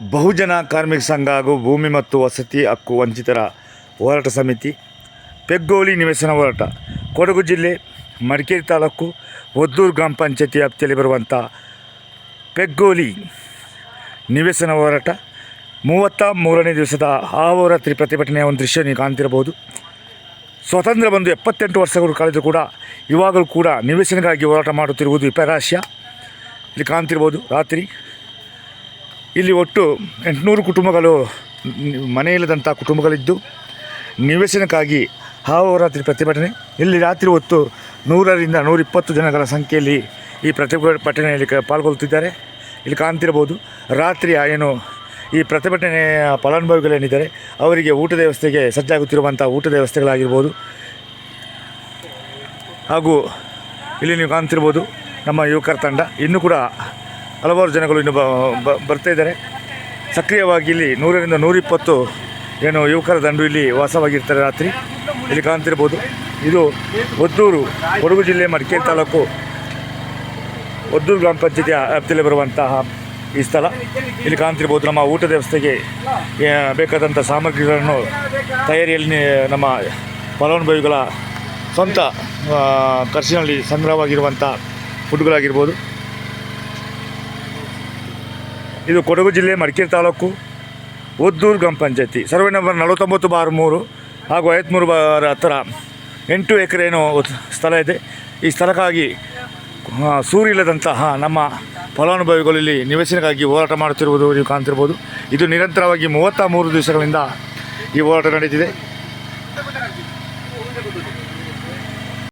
ಬಹುಜನ ಕಾರ್ಮಿಕ ಸಂಘ ಹಾಗೂ ಭೂಮಿ ಮತ್ತು ವಸತಿ ಹಕ್ಕು ವಂಚಿತರ ಹೋರಾಟ ಸಮಿತಿ, ಪೆಗ್ಗೋಲಿ ನಿವೇಶನ ಹೋರಾಟ. ಕೊಡಗು ಜಿಲ್ಲೆ, ಮಡಿಕೇರಿ ತಾಲೂಕು, ಒದ್ದೂರು ಗ್ರಾಮ ಪಂಚಾಯತಿ ವ್ಯಾಪ್ತಿಯಲ್ಲಿ ಬರುವಂಥ ಪೆಗ್ಗೋಲಿ ನಿವೇಶನ ಹೋರಾಟ. ಮೂವತ್ತ ಮೂರನೇ ದಿವಸದ ಅಹೋರಾತ್ರಿ ಪ್ರತಿಭಟನೆಯ ಒಂದು ದೃಶ್ಯ ನೀವು ಕಾಣ್ತಿರಬಹುದು. ಸ್ವಾತಂತ್ರ್ಯ ಬಂದು ಎಪ್ಪತ್ತೆಂಟು ವರ್ಷಗಳು ಕಳೆದರೂ ಕೂಡ ಇವಾಗಲೂ ಕೂಡ ನಿವೇಶನಗಾಗಿ ಹೋರಾಟ ಮಾಡುತ್ತಿರುವುದು ವಿಪರಾಶ್ಯ ಇಲ್ಲಿ ಕಾಣ್ತಿರ್ಬೋದು ರಾತ್ರಿ ಇಲ್ಲಿ ಒಟ್ಟು ಎಂಟುನೂರು ಕುಟುಂಬಗಳು ಮನೆಯಿಲ್ಲದಂಥ ಕುಟುಂಬಗಳಿದ್ದು, ನಿವೇಶನಕ್ಕಾಗಿ ಹಾವರಾತ್ರಿ ಪ್ರತಿಭಟನೆ. ಇಲ್ಲಿ ರಾತ್ರಿ ಹೊತ್ತು ನೂರರಿಂದ ನೂರಿಪ್ಪತ್ತು ಜನಗಳ ಸಂಖ್ಯೆಯಲ್ಲಿ ಈ ಪ್ರತಿಭಟನೆಯಲ್ಲಿ ಪಾಲ್ಗೊಳ್ಳುತ್ತಿದ್ದಾರೆ. ಇಲ್ಲಿ ಕಾಣ್ತಿರ್ಬೋದು ರಾತ್ರಿ ಏನು ಈ ಪ್ರತಿಭಟನೆಯ ಫಲಾನುಭವಿಗಳೇನಿದ್ದಾರೆ, ಅವರಿಗೆ ಊಟದ ವ್ಯವಸ್ಥೆಗೆ ಸಜ್ಜಾಗುತ್ತಿರುವಂಥ ಊಟದ ವ್ಯವಸ್ಥೆಗಳಾಗಿರ್ಬೋದು. ಹಾಗೂ ಇಲ್ಲಿ ನೀವು ಕಾಣ್ತಿರ್ಬೋದು ನಮ್ಮ ಯುವಕರ ತಂಡ. ಇನ್ನೂ ಕೂಡ ಹಲವಾರು ಜನಗಳು ಇನ್ನು ಬರ್ತಾ ಇದ್ದಾರೆ. ಸಕ್ರಿಯವಾಗಿ ಇಲ್ಲಿ ನೂರರಿಂದ ನೂರಿಪ್ಪತ್ತು ಏನು ಯುವಕರ ದಂಡು ಇಲ್ಲಿ ವಾಸವಾಗಿರ್ತಾರೆ ರಾತ್ರಿ. ಇಲ್ಲಿ ಕಾಣ್ತಿರ್ಬೋದು. ಇದು ಒದ್ದೂರು, ಕೊಡಗು ಜಿಲ್ಲೆ ಮಡಿಕೇರಿ ತಾಲೂಕು ಒದ್ದೂರು ಗ್ರಾಮ ಪಂಚಾಯತಿಯ ವ್ಯಾಪ್ತಿಯಲ್ಲಿ ಬರುವಂತಹ ಈ ಸ್ಥಳ. ಇಲ್ಲಿ ಕಾಣ್ತಿರ್ಬೋದು ನಮ್ಮ ಊಟದ ವ್ಯವಸ್ಥೆಗೆ ಬೇಕಾದಂಥ ಸಾಮಗ್ರಿಗಳನ್ನು ತಯಾರಿಯಲ್ಲಿ ನಮ್ಮ ಫಲಾನುಭವಿಗಳ ಸ್ವಂತ ಖರ್ಚಿನಲ್ಲಿ ಸಂಗ್ರಹವಾಗಿರುವಂಥ ಫುಡ್ಗಳಾಗಿರ್ಬೋದು ಇದು ಕೊಡಗು ಜಿಲ್ಲೆ ಮಡಿಕೇರಿ ತಾಲೂಕು, ಒದ್ದೂರು ಗ್ರಾಮ ಪಂಚಾಯತಿ. ಸರ್ವೆ ನಂಬರ್ ನಲವತ್ತೊಂಬತ್ತು ಬಾರ್ ಮೂರು ಹಾಗೂ ಐವತ್ತ್ಮೂರು ಬಾರ್ ಹತ್ತಿರ. ಎಂಟು ಎಕರೆ ಏನೋ ಸ್ಥಳ ಇದೆ. ಈ ಸ್ಥಳಕ್ಕಾಗಿ ಸೂರಿಲ್ಲದಂತಹ ನಮ್ಮ ಫಲಾನುಭವಿಗಳು ಇಲ್ಲಿ ನಿವೇಶನಕ್ಕಾಗಿ ಹೋರಾಟ ಮಾಡುತ್ತಿರುವುದು ನೀವು ಕಾಣ್ತಿರ್ಬೋದು. ಇದು ನಿರಂತರವಾಗಿ ಮೂವತ್ತ ಮೂರು ದಿವಸಗಳಿಂದ ಈ ಹೋರಾಟ ನಡೀತಿದೆ.